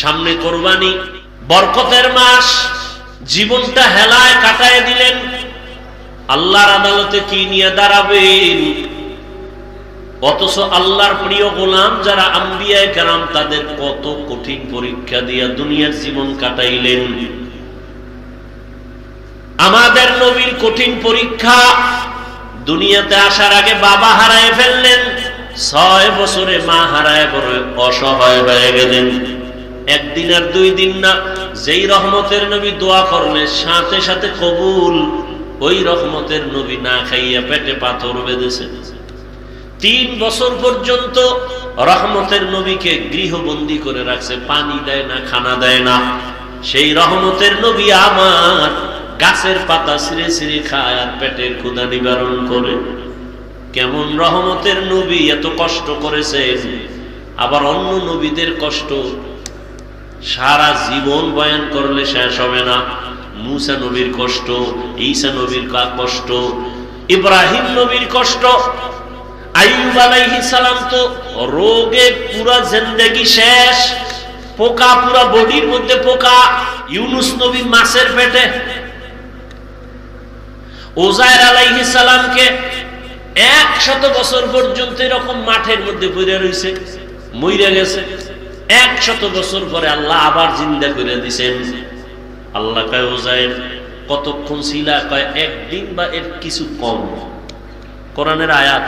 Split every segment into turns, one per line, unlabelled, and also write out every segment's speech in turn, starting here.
সামনে কোরবানি, বরকতের মাস, জীবনটা হেলায় কাটায় দিলেন। আল্লাহর আদালতে কি নিয়ে দাঁড়াবেন? অথচ আল্লাহর প্রিয় গোলাম যারা আম্বিয়ায় কেরাম, তাদের কত কঠিন পরীক্ষা দিয়া দুনিয়ার জীবন কাটাইলেন। আমাদের নবীর কঠিন পরীক্ষা, দুনিয়াতে আসার আগে বাবা হারায় ফেললেন, ছয় বছরে মা হারায় পরে অসহায় হয়ে গেলেন। একদিন আর দুই দিন না। যেই রহমতের নবী দোয়া করলেন, সাথে সাথে কবুল। ওই রহমতের নবী না খাইয়া পেটে পাথর বেঁধেছে। তিন বছর পর্যন্ত রহমতের নবীকে গৃহবন্দী করে রাখছে, পানি দেয় না, খানা দেয় না। সেই রহমতের নবী আমার গাছের পাতা ছিঁড়ে ছিঁড়ে খায় আর পেটের ক্ষুদা নিবারণ করে। কেমন রহমতের নবী এত কষ্ট করেছেন। আবার অন্য নবীদের কষ্ট সারা জীবন বয়ান করলে শেষ হবে না। মুসা নবীর কষ্ট, ঈসা নবীর কষ্ট, ইব্রাহিম নবীর কষ্ট সালাম তো রোগে পুরা শেষ, পোকা পুরা বডির মধ্যে পোকা, ইউনুস নবী মাছের পেটে। ওজায়ের সালামকে একশত বছর পর্যন্ত এরকম মাঠের মধ্যে পড়ে রইছে মইরা গেছে। একশত বছর পরে আল্লাহ আবার জিন্দা করে দিছেন। আল্লাহ কয় কতক্ষণ ছিলা? কয়, একদিন বা এর কিছু কম। কোরআনের আয়াত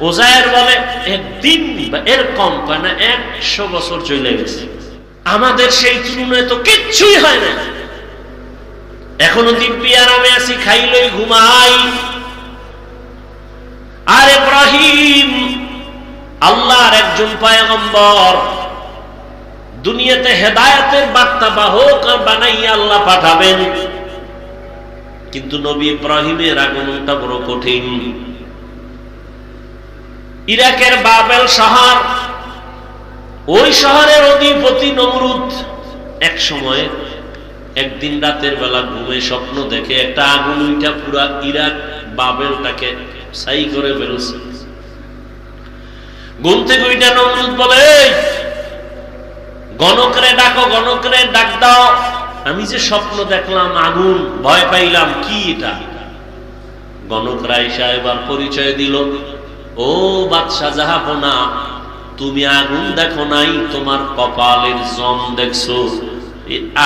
ওজায়ের বলে, একদিন বা এর কম। কয়, না, একশো বছর চলে গেছে। আমাদের সেই তুলনায় তো কিচ্ছুই হয় না এখনও দিব্যি আরামে আছি, খাইলই ঘুমাই। আর ইব্রাহিম, আল্লাহর একজন পায়গম্বর দুনিয়াতে হেদায়েতের বার্তা বাহক বানাইয়া আল্লাহ পাঠাবেন। কিন্তু নবী ইব্রাহিমের আগমনটা বড় কঠিন। ইরাকের বাবেল শহর ওই শহরের অধিপতি নমরুদ এক সময় একদিন রাতের বেলা ঘুমে স্বপ্ন দেখে একটা আগুন উইটা পুরা ইরাক বাবেলটাকে সাই করে ফেলছে ঘুম থেকে উইটা নমরুদ বলে "এই, গণকরে ডাকো, গণকরে ডাক দাও। আমি যে স্বপ্ন দেখলাম, আগুন, ভয় পাইলাম, কি এটা? গণকরা এসে এবার পরিচয় দিল, ও বাদশাহ জাহাপনা, তুমি আগুন দেখো নাই, তোমার কপালের জম দেখছ।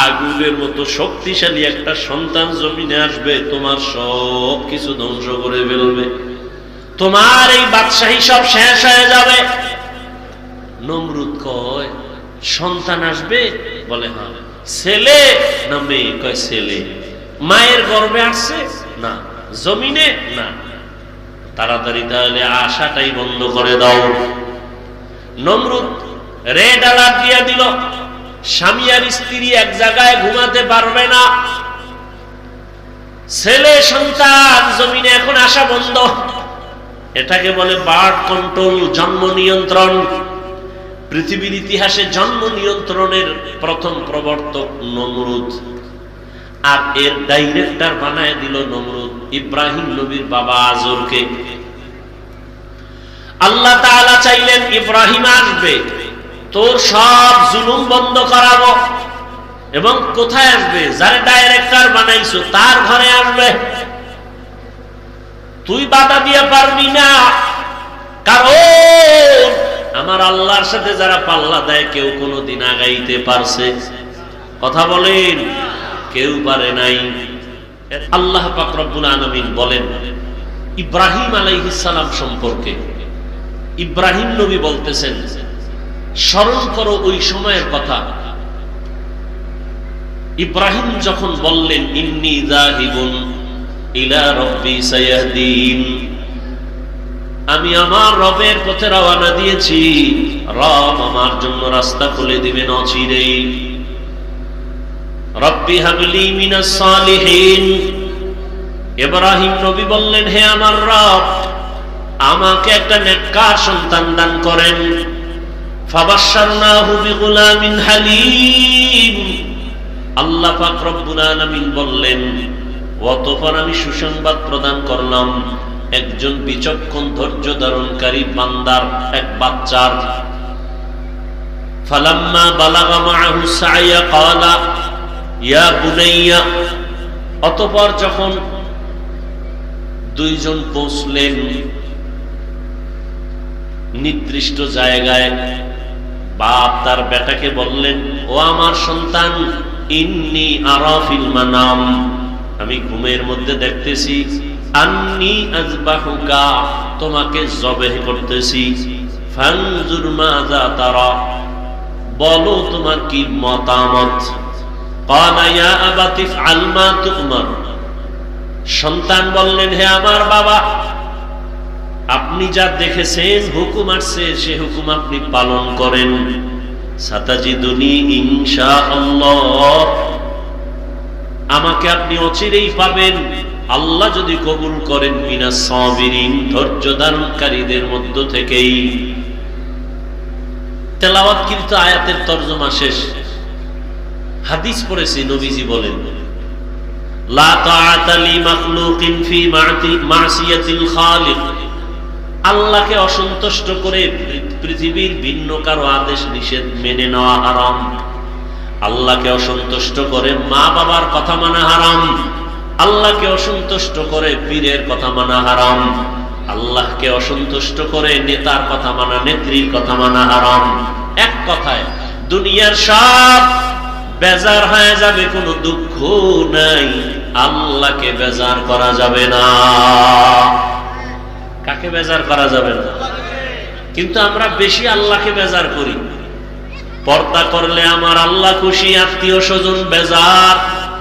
আগুনের মতো শক্তিশালী একটা সন্তান জমিনে আসবে, তোমার সব কিছু ধ্বংস করে ফেলবে। তোমার এই বাদশাহী সব শেষ হয়ে যাবে। নমরুদ কয় সন্তান আসবে? বলে হ্যাঁ। ছেলে? না মেয়ে। কয় ছেলে? মায়ের গর্বে আসছে? না। জমিনে? না। তাড়াতাড়ি তাহলে আশাটাই বন্ধ করে দাও। নমরুদ রেড অ্যালার্ট দিয়ে দিল, স্বামী আর স্ত্রী এক জায়গায় ঘুমাতে পারবে না। ছেলে, সন্তান, জমিনে এখন আসা বন্ধ। এটাকে বলে বার্ড কন্ট্রোল, জন্ম নিয়ন্ত্রণ। পৃথিবীর ইতিহাসে জন্ম নিয়ন্ত্রণের প্রথম প্রবর্তক নমরুদ। আর এর ডাইরেক্টর বানায় দিল নমরুদ, ইব্রাহিম নবীর বাবা আজরকে। আল্লাহ তাআলা চাইলেন ইব্রাহিম আসবে, তোর সব জুলুম বন্ধ করাবো। এবং কোথায় আসবে? যারে ডাইরেক্টর বানাইছো, তার ঘরে আসবে। তুই বাধা দিয়ে পারবি না, কারণ আমার আল্লাহর সাথে যারা পাল্লা দেয়, কেউ কোনোদিন আগাইতে পারছে। কথা বলেন, কেউ পারে নাই। আল্লাহ পাক রব্বুল আলামিন বলেন, ইব্রাহিম আলাইহিস সালাম সম্পর্কে ইব্রাহিম নবী বলতেছেন, স্মরণ করো ওই সময়ের কথা। ইব্রাহিম যখন বললেন, ইন্নি যাহিবুন ইলা রব্বি সায়াহদিন আমি আমার রবের পথে রওনা দিয়েছি। রব আমার জন্য রাস্তা খুলে দিবেন অচিরেই রব্বি হাবলি মিনাস সালিহিন। ইব্রাহিম নবী বললেন, হে আমার রব, আমাকে একটা নেককার সন্তান দান করেন। ফাবাশশারনাহু বিগুলামিন হালিম। আল্লাহ পাক রব্বুল আলামিন বললেন, অতঃপর আমি সুসংবাদ প্রদান করলাম। একজন বিচক্ষণ ধৈর্য ধারণকারী বান্দার এক বাচ্চার। ফালাম্মা বালাগা মাহু সাইয়া কালা ইয়া বুনাইয়া, অতপর যখন দুইজন পৌঁছলেন, নির্দিষ্ট জায়গায় বাপ তার বেটাকে বললেন, ও আমার সন্তান, ইন্নি আরফ মানাম। আমি ঘুমের মধ্যে দেখতেছি আন্নি আজবাহুকা তোমাকে জবেহ করতেছি। ফানজুর তারা, বলো তোমার কি মতামত? সন্তান বললেন, হে আমার বাবা, আপনি যা দেখেছেন, হুকুম আসছে, সে হুকুম আপনি পালন করেন। সাতাজিদুনি ইনশা আমাকে আপনি অচিরেই পাবেন। আল্লাহ যদি কবুল করেন মিনা সাবিরিন ধৈর্য ধারণকারীদের মধ্য থেকেই। তেলাওয়াতকৃত আয়াতের তর্জমা শেষ। হাদিস পড়েছি, নবীজি বলেন আল্লাহকে অসন্তুষ্ট করে পৃথিবীর ভিন্ন কারও আদেশ নিষেধ মেনে নেওয়া হারাম। আল্লাহকে অসন্তুষ্ট করে মা বাবার কথা মানা হারাম। আল্লাহকে অসন্তুষ্ট করে পীরের কথা মানা হারাম। আল্লাহকে অসন্তুষ্ট করে নেতার কথা মানা, নেত্রীর কথা মানা হারাম। এক কথায়, দুনিয়ার সব বেজার হয়ে যাবে, কোনো দুঃখ নাই। আল্লাহকে বেজার করা যাবে না। কাকে বেজার করা যাবে না? কিন্তু আমরা বেশি আল্লাহকে বেজার করি। পর্দা করলে আমার আল্লাহ খুশি, আত্মীয় স্বজন বেজার।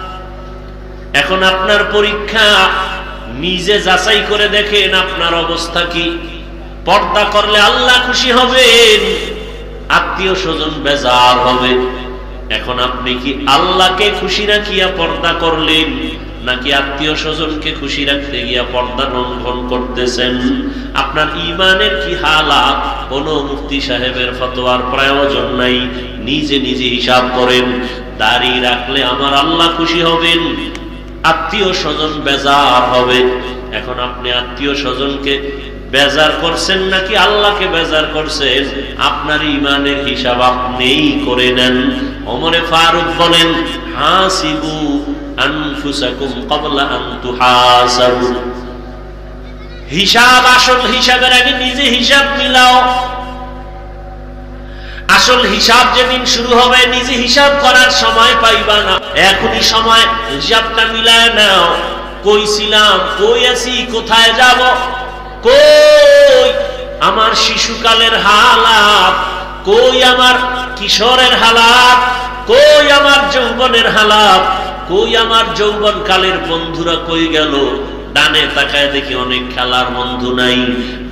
এখন আপনার পরীক্ষা নিজে যাচাই করে দেখেন আপনার অবস্থা কি। পর্দা করলে আল্লাহ খুশি হবেন, আত্মীয় স্বজন বেজার হবে। এখন আপনি কি আল্লাহকে খুশি রাখিয়া পর্দা করলেন, নাকি আত্মীয় স্বজনকে খুশি রাখতে গিয়া পর্দা লঙ্ঘন করতেছেন? আপনার ইমানের কি হালাত? কোন মুফতি সাহেবের ফতোয়ার প্রয়োজন নাই, নিজে নিজে হিসাব করেন। দাড়ি রাখলে আমার আল্লাহ খুশি হবেন আত্মীয় স্বজন বেজার হবে। এখন আপনি আত্মীয় স্বজনকে বেজার করছেন নাকি আল্লাহকে বেজার করছেন? আপনার ইমানের হিসাব আপনিই করে নেন। অমরে ফারুক বলেন, হাসিবু আনফুসাকুম ক্বাবলা আন তুহাসাবু হিসাব আসল হিসাবের আগে নিজে হিসাব মিলাও। আসল হিসাব যেদিন শুরু হবে, নিজে হিসাব করার সময় পাইবা না। এখনই সময়, হিসাবটা মিলায় নাও। কইছিলাম কই আছি? কোথায় যাব? কই আমার শিশুকালের হালাত? কই আমার কিশোরের হালাত? কই আমার যৌবনের হালাত? কই আমার যৌবন কালের বন্ধুরা কই গেল? ডানে তাকায় দেখি অনেক খেলার বন্ধু নাই,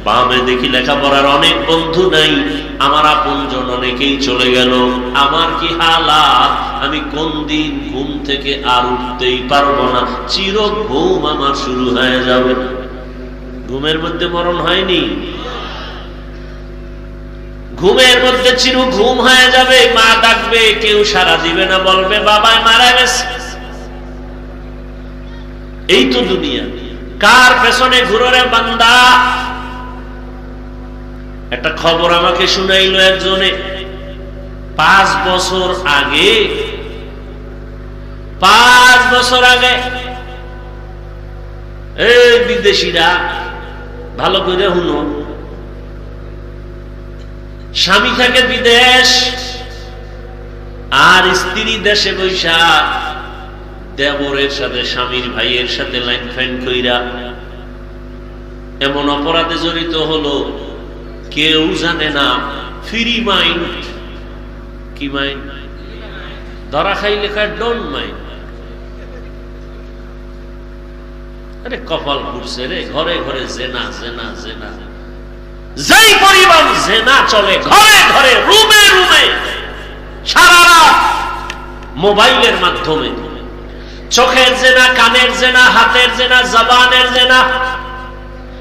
বামে দেখি লেখাপড়ার অনেক বন্ধু নাই আমার আপনজন অনেকেই চলে গেল। আমার কি হালাত? আমি কোন দিন ঘুম থেকে আর উঠতেই পারব না। চির ঘুম আমার শুরু হয়ে যাবে। ঘুমের মধ্যে মরণ হয়নি? ঘুমের মধ্যে চির ঘুম হয়ে যাবে। মা ডাকবে, কেউ সারা দিবে না, বলবে, বাবায় মারা গেছে। এই তো দুনিয়া। কার পেছনে ঘুরে বান্দা? একটা খবর আমাকে শুনাইল একজনে। পাঁচ বছর আগে, পাঁচ বছর আগে, এই বিদেশিরা, ভালো করে হুনো স্বামী থাকে বিদেশ, আর স্ত্রী দেশে বৈশা, দেবরের সাথে, স্বামীর ভাইয়ের সাথে লাইন ফাইন কইরা, এমন অপরাধে জড়িত হলো। কেউ জানে না ফ্রি মাইন্ড কি মাইন্ড ধরা খাই লেখা ডোন্ট মাইন্ড আরে কপাল ঘুরছে রে, ঘরে ঘরে জেনা জেনা জেনা। যেই পরিমাণ জেনা চলে, ঘরে ঘরে, রুমে রুমে, সারা মোবাইলের মাধ্যমে। চোখের জেনা, কানের জেনা, হাতের জেনা, জবানের জেনা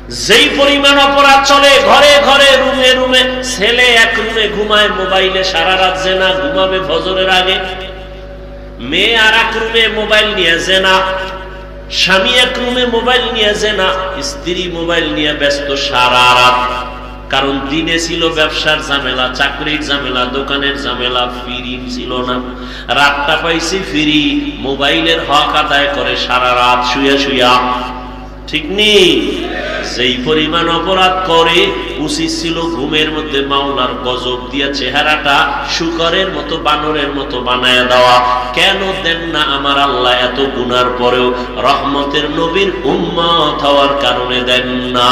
যেই পরিমাণ অপরাধ চলে, ঘরে ঘরে, রুমে রুমে, ছেলে এক রুমে ঘুমায়, মোবাইলে সারা রাত জেনা, ঘুমাবে ফজরের আগে। মেয়ে আর এক রুমে মোবাইল নিয়ে জেনা, স্বামী এক রুমে মোবাইল নিয়ে জেনা, স্ত্রী মোবাইল নিয়ে ব্যস্ত সারা রাত। কারণ দিনে ছিল ব্যবসার ঝামেলা, চাকরির ঝামেলা, দোকানের ঝামেলা, ফিরি ছিল না। রাতটা পাইছি ফিরি, মোবাইলের হক আদায় করে সারা রাত শুয়ে শুয়া ঠিক নেই। যেই পরিমাণ অপরাধ করে উচিত ছিল ঘুমের মধ্যে মাওলার গজব দিয়া চেহারাটা শুকরের মতো, বানরের মতো বানায় দেওয়া। কেন দেন না আমার আল্লাহ এত গুনার পরেও রহমতের নবীর উম্মত হওয়ার কারণে দেন না।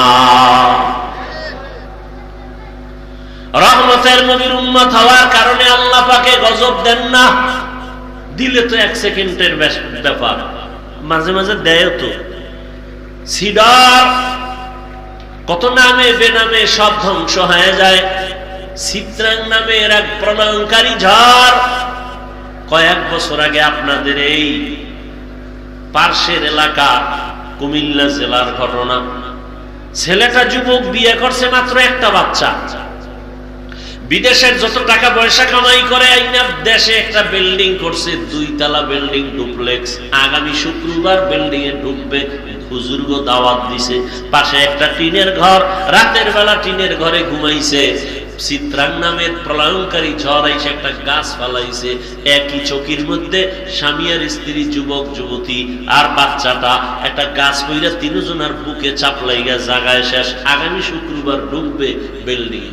রহমতের নবীর উম্মত হওয়ার কারণে আল্লাহ পাকে গজব দেন না। দিলে তো এক সেকেন্ডের ব্যাপার। মাঝে মাঝে দেয় তো। সিডার, কত নামে বেনামে সব ধ্বংস হয়ে যায়। চিত্রাং নামের এক প্রলয়ঙ্কারী ঝড়। কয়েক বছর আগে আপনাদের এই পার্শ্বের এলাকা কুমিল্লা জেলার ঘটনা। ছেলেটা যুবক বিয়ে করছে মাত্র একটা বাচ্চা। বিদেশের যত টাকা পয়সা কামাই করে, আইনা দেশে একটা বিল্ডিং করছে দুই তালা বিল্ডিং ডুপ্লেক্স। আগামী শুক্রবার বিল্ডিং এ ঢুকবে বুজুর্গ দাওয়াত দিছে। পাশে একটা টিনের ঘর, রাতের বেলা টিনের ঘরে ঘুমাইছে। আর বাচ্চাটা। একটা গাছ তিনজনের বুকে চাপলাইয়া জাগায় শেষ। আগামী শুক্রবার ডুববে বিল্ডিং।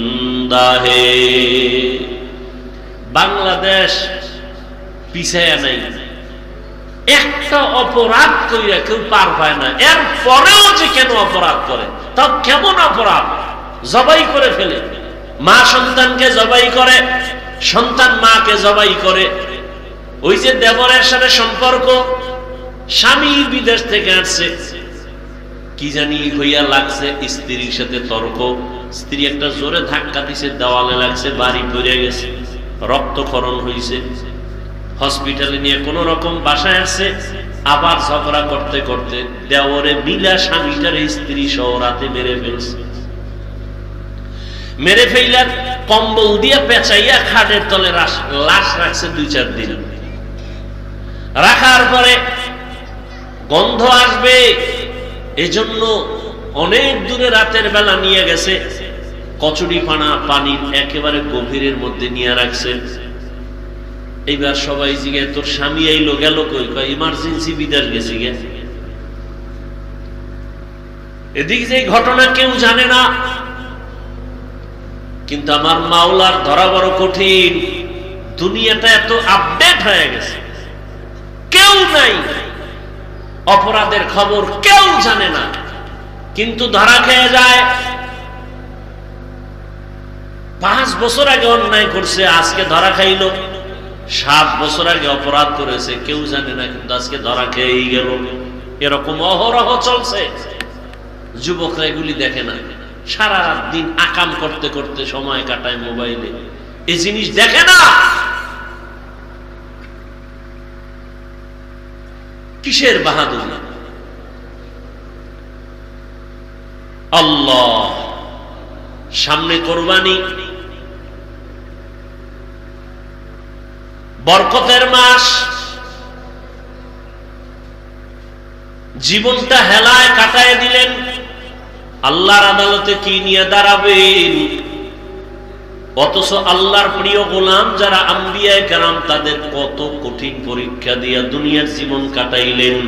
है বাংলাদেশ পিছায় নাই। একটা অপরাধ কইরা কেউ পার পায় না। এর পরেও যে কেন অপরাধ করে, তাও কেমন অপরাধ? জবাই করে ফেলে। মা সন্তানকে জবাই করে, সন্তান মাকে জবাই করে। ওই যে দেবরের সাথে সম্পর্ক, স্বামী বিদেশ থেকে আসছে। কি জানি হইয়া লাগছে স্ত্রীর সাথে তর্ক। স্ত্রী একটা জোরে ধাক্কা দিছে, দেওয়ালে লাগছে, বাড়ি পড়ে গেছে, রক্তক্ষরণ হয়েছে হসপিটালে নিয়ে কোন রকম বাসায় আসছে, আবার ঝগড়া করতে করতে দেওরে মিলা স্বামীটার স্ত্রী সহ রাতে মেরে ফেলছে। মেরে ফেলার কম্বল দিয়ে পেঁচাইয়া খাটের তলে লাশ রাখছে দুই চার দিন। রাখার পরে গন্ধ আসবে, এজন্য অনেক দূরে রাতের বেলা নিয়ে গেছে কচুরি পানা পানির একেবারে গভীরের মধ্যে নিয়ে রাখছে। এইবার সবাই জিগে তোর স্বামী আইলো গেল কই? কয়, ইমার্জেন্সি বিদেশ গেছি গে। এদিকে যে ঘটনা কেউ জানে না, কিন্তু আমার মাওলার ধরা বড় কঠিন। দুনিয়াটা এত আপডেট হয়ে গেছে। কেউ নাই। অপরাধের খবর কেউ জানে না। কিন্তু ধরা খেয়ে যায় পাঁচ বছর আগে অন্যায় করছে, আজকে ধরা খাইল। সাত বছর আগে অপরাধ করেছে, কেউ জানে না, কিন্তু আজকে ধরা খেয়েই গেল। এরকম অহরহ চলছে। যুবকরা এগুলি দেখে না। সারা দিন আকাম করতে করতে সময় কাটায় মোবাইলে। এই জিনিস দেখে না। কিসের বাহাদুর? আল্লাহ, সামনে কোরবানি। বরকতের মাস। জীবনটা হেলায় কাটায় দিলেন। আল্লাহর আদালতে কি নিয়ে দাঁড়াবেন? অথচ আল্লাহর প্রিয় গোলাম যারা আম্বিয়ায় কারাম, তাদের কত কঠিন পরীক্ষা দিয়া দুনিয়ার জীবন কাটাইলেন।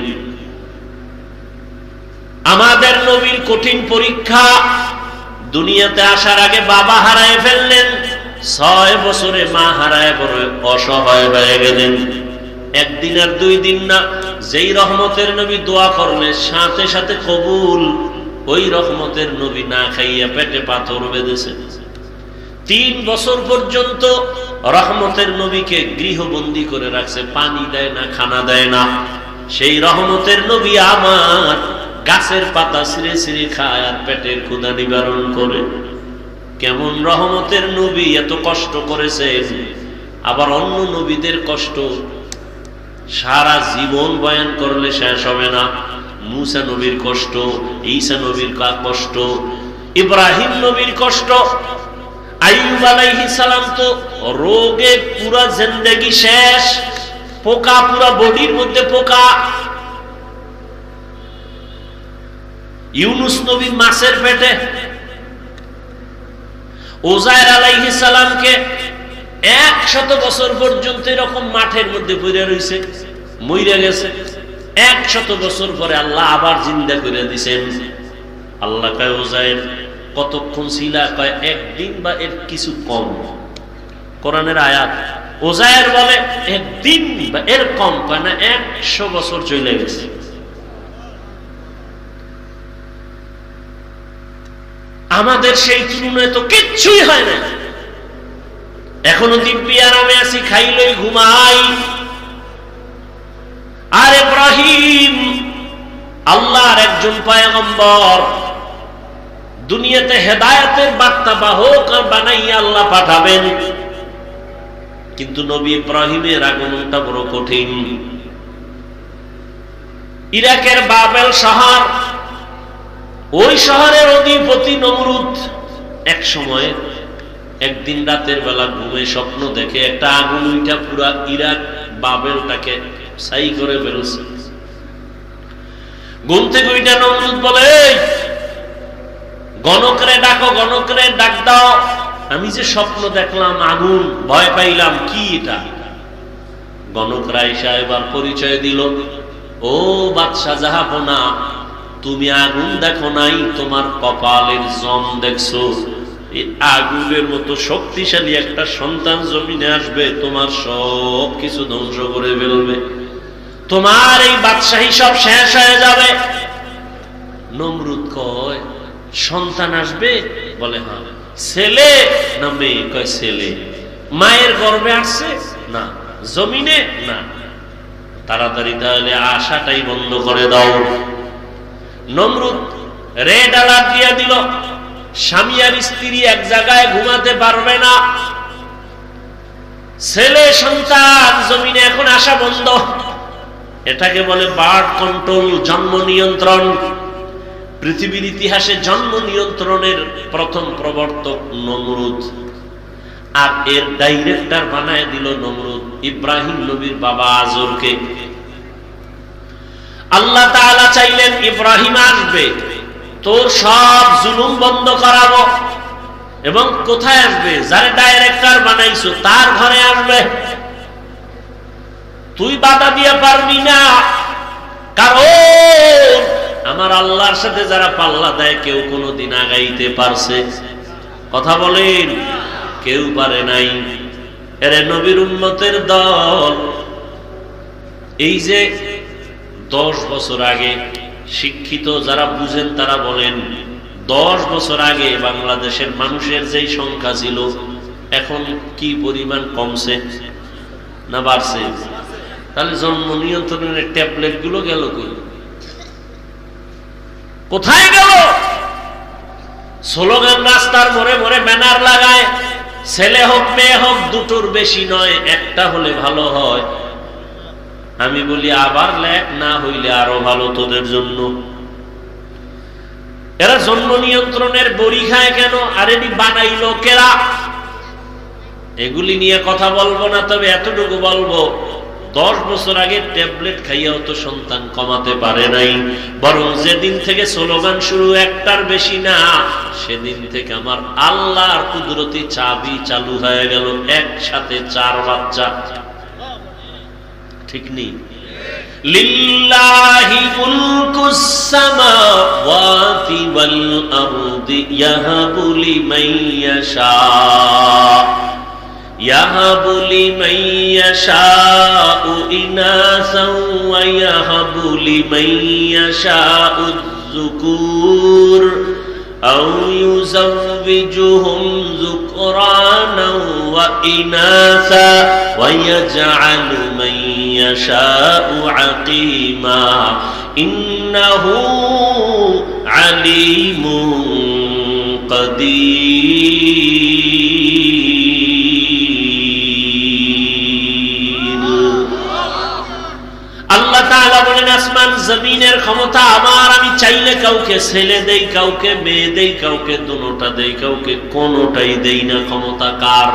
আমাদের নবীর কঠিন পরীক্ষা, দুনিয়াতে আসার আগে বাবা হারায় ফেললেন। ছয় বছরে মা হারায় বড় অসহায় হয়ে গেলেন। একদিন আর দুই দিন না, যেই রহমতের নবী দোয়া করলে সাথে সাথে কবুল, ওই রহমতের নবী না খাইয়া পেটে পাথর বেঁধেছে। তিন বছর পর্যন্ত রহমতের নবীকে গৃহবন্দী করে রাখছে, পানি দেয় না, খানা দেয় না। সেই রহমতের নবী আমার গাছের পাতা ছিঁড়ে ছিঁড়ে খায় আর পেটের ক্ষুদা নিবারণ করে। কেমন রহমতের নবী এত কষ্ট করেছেন। আবার অন্য নবীদের কষ্ট, সারা জীবন বয়ান করলে শেষ হবে না। মুসা নবীর কষ্ট, ঈসা নবীর কষ্ট, ইব্রাহিম নবীর কষ্ট রোগে পুরা জিন্দেগি শেষ, পোকা পুরা বডির মধ্যে পোকা। ইউনুস নবী মাছের পেটে ওজায়ের আলাইহিস সালামকে একশত বছর পর্যন্ত এরকম মাঠের মধ্যে পড়ে রয়েছে মইরা গেছে। একশত বছর পরে আল্লাহ আবার জিন্দা করে দিছেন। আল্লাহ কয় ওজায়ের কতক্ষণ ছিলা? কয়, একদিন বা এর কিছু কম। কোরআনের আয়াত ওজায়ের বলে, একদিন বা এর কম। কয় না, একশো বছর চলে গেছে। আমাদের সেই তুলনায় তো কিচ্ছুই হয় না এখনও দিব্যি আরামে আছি, খাইলই ঘুমাই। আর ইব্রাহিম, আল্লাহর একজন পায়গম্বর, দুনিয়াতে হেদায়েতের বার্তা বাহক বানাইয়া আল্লাহ পাঠাবেন। কিন্তু নবী ইব্রাহিমের আগমনটা বড় কঠিন। ইরাকের বাবেল শহর ওই শহরের অধিপতি নমরুদ এক সময় একদিন রাতের বেলা ঘুমে স্বপ্ন দেখে একটা আগুন উইটা পুরা ইরাক বাবেলটাকে সাই করে ফেলছে ঘুম থেকে উইটা নমরুদ বলে গণকরে ডাকো, গণকরে ডাক দাও। আমি যে স্বপ্ন দেখলাম, আগুন, ভয় পাইলাম, কি এটা? গণকরা এসে এবার পরিচয় দিল, ও বাদশাহ জাহাপনা তুমি আগুন দেখো নাই, তোমার কপালের জম দেখছ। আগুনের মতো শক্তিশালী একটা সন্তান জমিনে আসবে, তোমার সব কিছু ধ্বংস করে ফেলবে। তোমার এই বাদশাহী সব শেষ হয়ে যাবে। নমরুদ কয়, সন্তান আসবে? বলে হ্যাঁ। ছেলে না মেয়ে? কয়, ছেলে। মায়ের গর্বে আসছে? না। জমিনে? না। তাড়াতাড়ি তাহলে আশাটাই বন্ধ করে দাও। নমরুদ রেড অ্যালার্ট দিয়ে দিল, স্বামী আর স্ত্রী এক জায়গায় ঘুমাতে পারবে না। ছেলে সন্তান জমিনে এখন আসা বন্ধ। এটাকে বলে বার্ড কন্ট্রোল জন্ম নিয়ন্ত্রণ। পৃথিবীর ইতিহাসে জন্ম নিয়ন্ত্রণের প্রথম প্রবর্তক নমরুদ। আর এর ডাইরেক্টর বানায় দিল নমরুদ, ইব্রাহিম নবীর বাবা আজরকে। আল্লাহ তাআলা চাইলেন ইব্রাহিম আসবে। তোর সব জুলুম বন্ধ করাবো। এবং কোথায় আসবে? যারে ডাইরেক্টর বানাইছো, তার ঘরে আসবে। তুই বাধা দিয়ে পারবি না। কারণ আমার আল্লাহর সাথে যারা পাল্লা দেয়, কেউ কোনোদিন আগাইতে পারছে। কথা বলেন, কেউ পারে নাই। এরে নবীর উম্মতের দল, এই যে দশ বছর আগে শিক্ষিত যারা বুঝেন তারা বলেন, দশ বছর আগে বাংলাদেশের মানুষের যেই সংখ্যা ছিল, এখন কি পরিমাণ কমছে না বাড়ছে? তাহলে জন্ম নিয়ন্ত্রণের ট্যাবলেটগুলো গেল কোথায় গেল? স্লোগান রাস্তার মোড়ে মোড়ে ব্যানার লাগায়, ছেলে হোক, মেয়ে হোক, দুটোর বেশি নয়, একটা হলে ভালো হয়। আমি বলি, আবার লেখ না হইলে আরও ভালো তোদের জন্য। এরা জন্ম নিয়ন্ত্রণের বড়ি খায় কেন? আর এটি বানাইলো কেরা এগুলি নিয়ে কথা বলব না, তবে এতটুকু বলব, দশ বছর আগে ট্যাবলেট খাইয়াও তো সন্তান কমাতে পারে নাই। বরং যেদিন থেকে স্লোগান শুরু, একটার বেশি না, সেদিন থেকে আমার আল্লাহর কুদরতি চাবি চালু হয়ে গেল, একসাথে চার বাচ্চা। ঠিক নেই লিল্লাহি মুলকুস সামাওয়াতি ওয়াল আরদি ইয়াহাবু লিমান ইয়াশা يهب لمن يشاء إناثا ويهب لمن يشاء الذكور أو يزوجهم ذكرانا وإناثا ويجعل من يشاء عقيما إنه عليم قدير. বলেন, আসমান জমিনের ক্ষমতা আমার, আমি চাইলে কাউকে ছেলে দেই, কাউকে মেয়ে দেই, কাউকে দুটোটা দেই, কাউকে কোনোটাই দেই না। ক্ষমতা কার?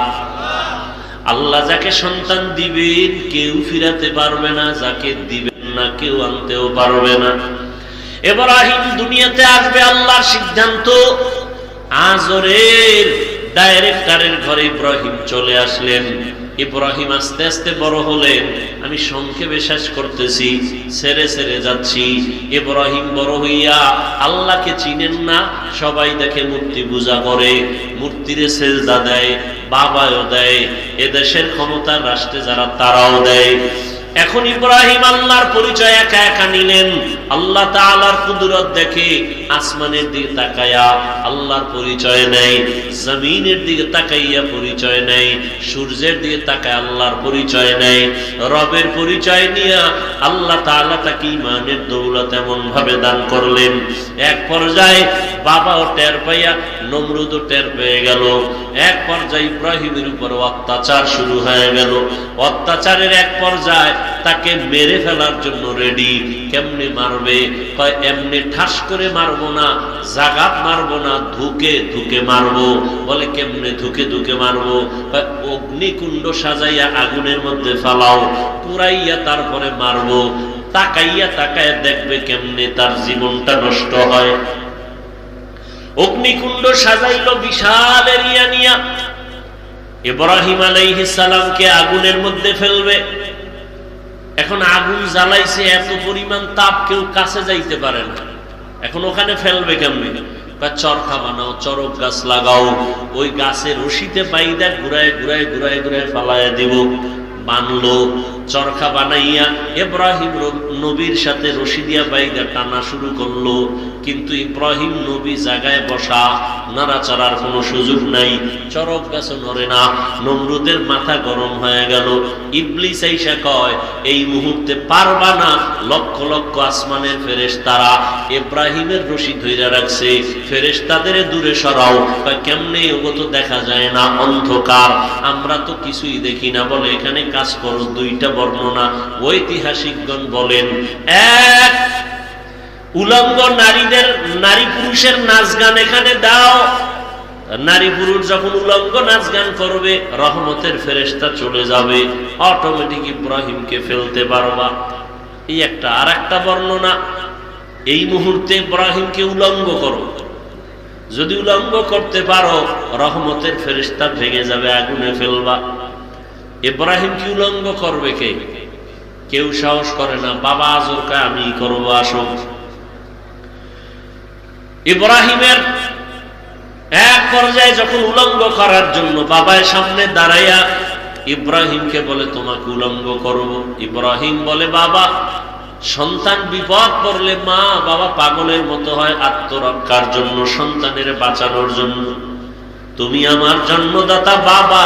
আল্লাহ যাকে সন্তান দিবেন, কেউ ফিরাতে পারবে না, যাকে দিবেন না, কেউ আনতেও পারবে না। এব্রাহিম দুনিয়াতে আসবে, আল্লাহর সিদ্ধান্ত। আজরের ডাইরেক্টরের ঘরে ইব্রাহিম চলে আসলেন। ইব্রাহিম আস্তে আস্তে বড় হলেন। আমি সংক্ষেপে শেষ করতেছি, সেরে সেরে যাচ্ছি। ইব্রাহিম বড় হইয়া আল্লাহকে চিনেন না, সবাই দেখে মূর্তি পূজা করে, মূর্তিরে সেজদা দেয় বাবাও দেয়, এদেশের ক্ষমতার রাষ্ট্রে যারা তারাও দেয়। এখন ইব্রাহিম আল্লাহর পরিচয় একা একা নিলেন। আল্লাহ তাআলার কুদরত দেখে আসমানের দিকে তাকায়া আল্লাহর পরিচয় নেই জমিনের দিকে তাকাইয়া পরিচয় নেই সূর্যের দিকে তাকায় আল্লাহর পরিচয় নেই রবের পরিচয় নিয়ে আল্লাহ তাআলা তাকে ইমানের দৌলত এমন ভাবে দান করলেন। এক পর্যায়ে বাবাও টের পাইয়া, নমরুদও টের পেয়ে গেল। এক পর্যায়ে ইব্রাহিমের উপর অত্যাচার শুরু হয়ে গেল। অত্যাচারের এক পর্যায়ে তাকে মেরে ফেলার জন্য রেডি কেমনে মারবে? কয়, এমনি ঠাস করে মারবো না, জাগাত মারবো না, ধুকে ধুকে মারবো। বলে, কেমনে ধুকে ধুকে মারবো? অগ্নিকুণ্ড সাজাইয়া আগুনের মধ্যে ফালাও, পুরাইয়া তারপরে মারবো। তাকাইয়া তাকাইয়া দেখবে কেমনে তার জীবনটা নষ্ট হয়। অগ্নিকুণ্ড সাজাইল বিশাল এরিয়া নিয়া। ইব্রাহিম আলাইহিস সালামকে আগুনের মধ্যে ফেলবে। এখন আগুন জ্বালাইছে, এত পরিমাণ তাপ কেউ কাছে যাইতে পারে না। এখন ওখানে ফেলবে কেমনি? বা চরখা বানাও চরক গাছ লাগাও, ওই গাছে রশিতে বাইদা ঘুরায় ঘুরায় ঘুরায় ঘুরায় ফালাইয়া দিব। বানলো চরখা বানাইয়া এব্রাহিম নবীর সাথে রশি দিয়া বাইদা টানা শুরু করল। কিন্তু ইব্রাহিম নবী জায়গায় বসা নাড়াচাড়ার কোনো সুযোগ নাই। চরক গাছও নড়ে না। নমরুদের মাথা গরম হয়ে গেল। ইবলিস আইসা কয়, এই মুহূর্তে পারবা না। লক্ষ লক্ষ আসমানের ফেরেশ তারা ইব্রাহিমের রশি ধইরা রাখছে। ফেরেশ তাদের দূরে সরাও। কয়, কেমনে? ওগো তো দেখা যায় না। অন্ধকার। আমরা তো কিছুই দেখি না। বলে, এখানে কাজ করো। দুইটা বর্ণনা ঐতিহাসিকগণ বলেন। এক উলঙ্গ নারীদের, নারী পুরুষের নাচ গান এখানে দাও। নারী পুরুষ যখন উলঙ্গ নাচ গান করবে, রহমতের ফেরেস্তা চলে যাবে। অটোমেটিক ইব্রাহিমকে ফেলতে পারবা এই একটা আর একটা বর্ণনা, এই মুহূর্তে ইব্রাহিমকে উলঙ্গ করো। যদি উলঙ্গ করতে পারো, রহমতের ফেরিস্তা ভেঙে যাবে, আগুনে ফেলবা। ইব্রাহিম কি উলঙ্গ করবে কে? কেউ সাহস করে না, বাবা আজরকা আমি করব, আসো। ইব্রাহিমের এক পর্যায়ে যখন উলঙ্গ করার জন্য বাবার সামনে দাঁড়াইয়া ইব্রাহিমকে বলে, তোমাকে উলঙ্গ করব। ইব্রাহিম বলে, বাবা, সন্তান বিপদ পড়লে মা বাবা পাগলের মতো হয় আত্মরক্ষার জন্য, সন্তানের বাঁচানোর জন্য। তুমি আমার জন্মদাতা, বাবা।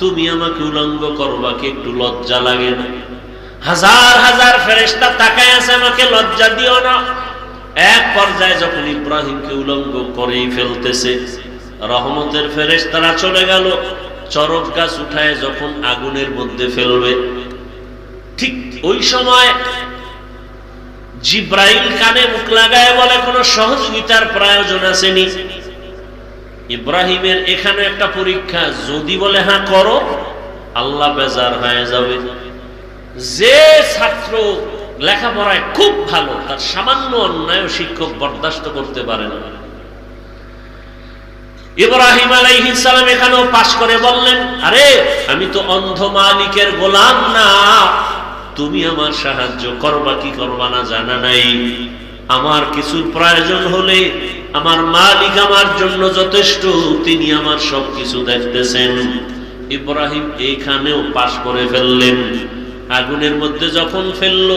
তুমি আমাকে উলঙ্গ করবা, কি একটু লজ্জা লাগে না? হাজার হাজার ফেরেস্তা তাকায় আছে, আমাকে লজ্জা দিও না। এক পর্যায়ে যখন ইব্রাহিমকে উলঙ্গ করেই ফেলতেছে, রহমতের ফেরেস্তারা চলে গেল। চরক গাছ উঠায় যখন আগুনের মধ্যে ফেলবে। ঠিক ওই সময় জিব্রাইল কানে মুখ লাগায় বলে, কোনো সহযোগিতার প্রয়োজন আসেনি। ইব্রাহিমের এখানে একটা পরীক্ষা, যদি বলে হ্যাঁ করো, আল্লাহ বেজার হয়ে যাবে। যে ছাত্র লেখাপড়ায় খুব ভালো, তার সামান্য অন্যায় শিক্ষক বরদাস্ত করতে পারে না। ইব্রাহিম আলাইহিস সালাম এখানেও পাশ করে বললেন, আরে, আমি তো অন্ধ মালিকের গোলাম না। তুমি আমার সাহায্য করবা কি করবা না জানা নাই। আমার কিছুর প্রয়োজন হলে আমার মালিক আমার জন্য যথেষ্ট, তিনি আমার সব কিছু দেখতেছেন। ইব্রাহিম এইখানেও পাশ করে ফেললেন। আগুনের মধ্যে যখন ফেলল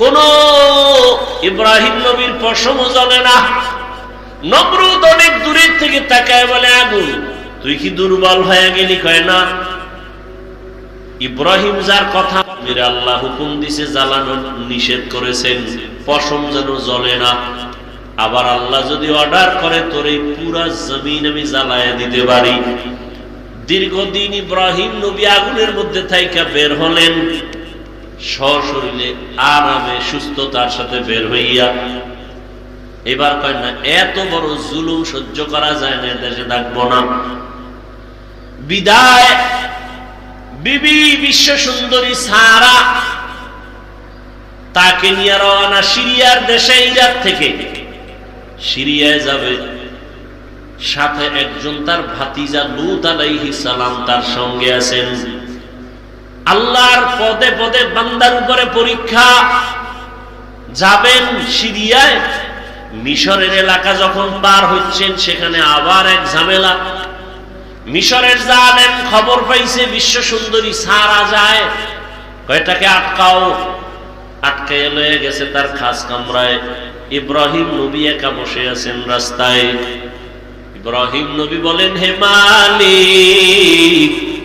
কোন ইব্রাহিম নবীর পশম জ্বলে না। নমরুদ অনেক দূরের থেকে তাকায় বলে, আগুন, তুই কি দুর্বল হয়ে গেলি? কয়, না। ইব্রাহিম যার কথা মেরে আল্লাহ হুকুম দিছে, জ্বালানো নিষেধ করেছেন, পশম যেন জ্বলে না। আবার আল্লাহ যদি অর্ডার করে, তোর এই পুরা জমিন আমি জ্বালায় দিতে পারি। দীর্ঘদিন ইব্রাহিম নবী আগুনের মধ্যে থাইকা বের হলেন। সশরীরে আরামে, সুস্থতার সাথে বের হইয়া এবার কয় না, এত বড় জুলুম সহ্য করা যায় না দেশে থাকব না। বিদায়, বিবি বিশ্ব সুন্দরী সারা তাকে নিয়ে রওনা সিরিয়ার দেশে ইরাক থেকে। সিরিয়ায় যাবে, সাথে একজন তার ভাতিজা লুত আলাইহিস সালাম তার সঙ্গে আছেন। আল্লাহর পদে পদে বান্দার উপরে পরীক্ষা। যাবেন সিরিয়ায়, মিশরের এলাকা যখন পার হচ্ছেন, সেখানে আবার এক ঝামেলা। মিশরের জালেম খবর পাইছে, বিশ্ব সুন্দরী সারা যায়। কয়টাকে আটকাও। আটকে লয়ে গেছে তার খাস কামরায়। ইব্রাহিম নবী একা বসে আছেন রাস্তায়। ইব্রাহিম নবী বলেন, হে মালিক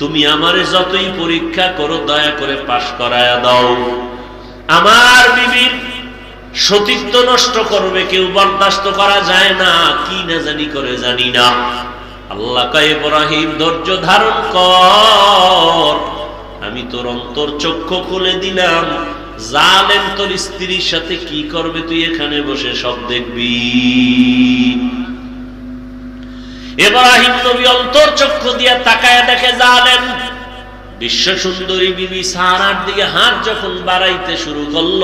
তুমি আমারে যতই পরীক্ষা করো, দয়া করে পাশ করায়া দাও। আমার বিবির সতীত্ব নষ্ট করবে, কেউ বরদাস্ত করা যায় না, কি না জানি করে জানি না। আল্লাহ ইব্রাহিম, ধৈর্য ধারণ কর। আমি তোর অন্তর চক্ষু খুলে দিলাম। জালেম তোর স্ত্রীর সাথে কি করবে তুই এখানে বসে সব দেখবি। ইব্রাহিম নবী দিয়ে তাকায় দেখে বিশ্ব সুন্দরী বিবি দিকে হাত যখন বাড়াইতে শুরু করল,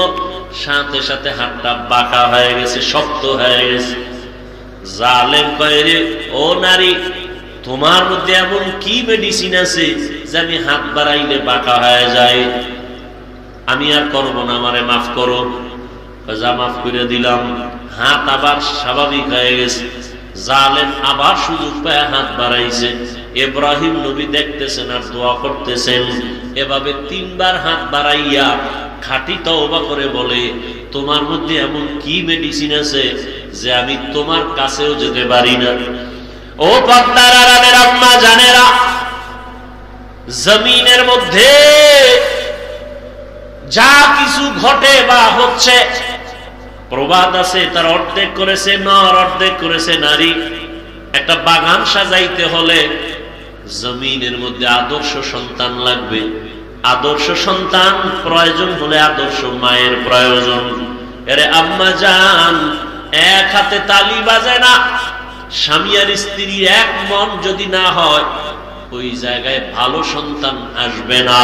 সাথে সাথে হাতটা বাঁকা হয়ে গেছে, শক্ত হয়ে গেছে। জালেম কয়ে ও নারী, তোমার মধ্যে এমন কি মেডিসিন আছে যে আমি হাত বাড়াইলে বাঁকা হয়ে যায়? আমি আর করব না, আমারে মাফ করো। যা মাফ করে দিলাম, হাত আবার স্বাভাবিক হয়ে গেছে। জালেম আবার সুযোগ পায়, হাত বাড়াইছে। এব্রাহিম নবী দেখতেছেন আর দোয়া করতেছেন। এভাবে তিনবার হাত বাড়াইয়া খাটি তওবা করে বলে, তোমার মধ্যে এমন কি মেডিসিন আছে যে আমি তোমার কাছেও যেতে পারি না? ও আম্মা, জানেরা, জমিনের মধ্যে যা কিছু ঘটে বা হচ্ছে প্রবাদ আছে, তার অর্ধেক করেছে নর অর্ধেক করেছে নারী। একটা বাগান সাজাইতে হলে জমিনের মধ্যে আদর্শ সন্তান লাগবে। আদর্শ সন্তান প্রয়োজন হলে আদর্শ মায়ের প্রয়োজন। এরে আম্মা যান এক হাতে তালি বাজে না। স্বামী আর স্ত্রী এক মন যদি না হয়, ওই জায়গায় ভালো সন্তান আসবে না।